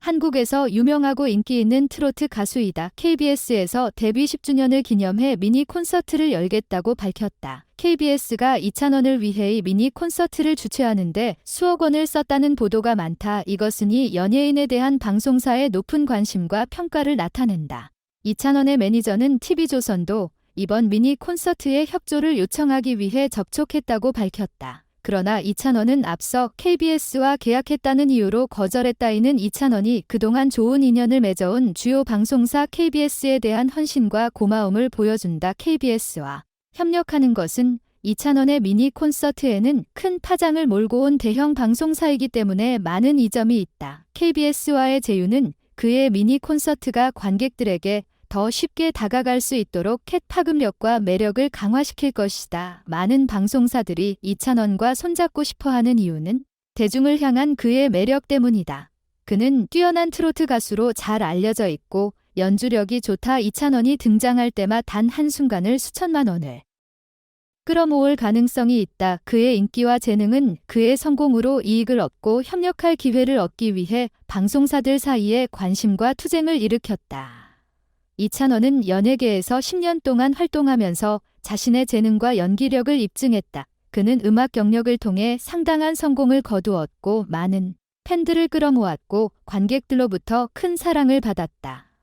한국에서 유명하고 인기 있는 트로트 가수이다. KBS에서 데뷔 10주년을 기념해 미니 콘서트를 열겠다고 밝혔다. KBS가 이찬원을 위해 미니 콘서트를 주최하는데 수억 원을 썼다는 보도가 많다. 이것은 이 연예인에 대한 방송사의 높은 관심과 평가를 나타낸다. 이찬원의 매니저는 TV조선도 이번 미니 콘서트에 협조를 요청하기 위해 접촉했다고 밝혔다. 그러나 이찬원은 앞서 KBS와 계약했다는 이유로 거절했다이는 이찬원이 그동안 좋은 인연을 맺어온 주요 방송사 KBS에 대한 헌신과 고마움을 보여준다. KBS와 협력하는 것은 이찬원의 미니 콘서트에는 큰 파장을 몰고 온 대형 방송사이기 때문에 많은 이점이 있다. KBS와의 제휴는 그의 미니 콘서트가 관객들에게 더 쉽게 다가갈 수 있도록 캣 파급력과 매력을 강화시킬 것이다. 많은 방송사들이 이찬원과 손잡고 싶어 하는 이유는 대중을 향한 그의 매력 때문이다. 그는 뛰어난 트로트 가수로 잘 알려져 있고 연주력이 좋다 이찬원이 등장할 때마다 단 한순간을 수천만 원을 끌어모을 가능성이 있다. 그의 인기와 재능은 그의 성공으로 이익을 얻고 협력할 기회를 얻기 위해 방송사들 사이에 관심과 투쟁을 일으켰다. 이찬원은 연예계에서 10년 동안 활동하면서 자신의 재능과 연기력을 입증했다. 그는 음악 경력을 통해 상당한 성공을 거두었고 많은 팬들을 끌어모았고 관객들로부터 큰 사랑을 받았다.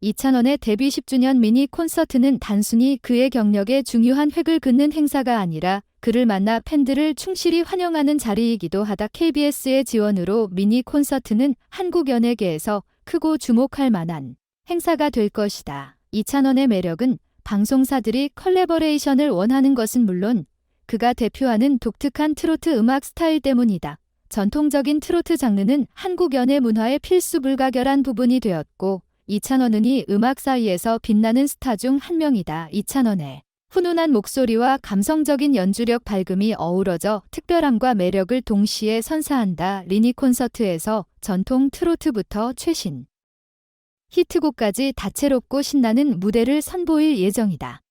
이찬원의 데뷔 10주년 미니 콘서트는 단순히 그의 경력에 중요한 획을 긋는 행사가 아니라 그를 만나 팬들을 충실히 환영하는 자리이기도 하다. KBS의 지원으로 미니 콘서트는 한국 연예계에서 크고 주목할 만한 행사가 될 것이다. 이찬원의 매력은 방송사들이 컬래버레이션을 원하는 것은 물론 그가 대표하는 독특한 트로트 음악 스타일 때문이다. 전통적인 트로트 장르는 한국 연예 문화의 필수 불가결한 부분이 되었고 이찬원은 이 음악 사이에서 빛나는 스타 중 한 명이다. 이찬원의 훈훈한 목소리와 감성적인 연주력 밝음이 어우러져 특별함과 매력을 동시에 선사한다. 리니 콘서트에서 전통 트로트부터 최신 히트곡까지 다채롭고 신나는 무대를 선보일 예정이다.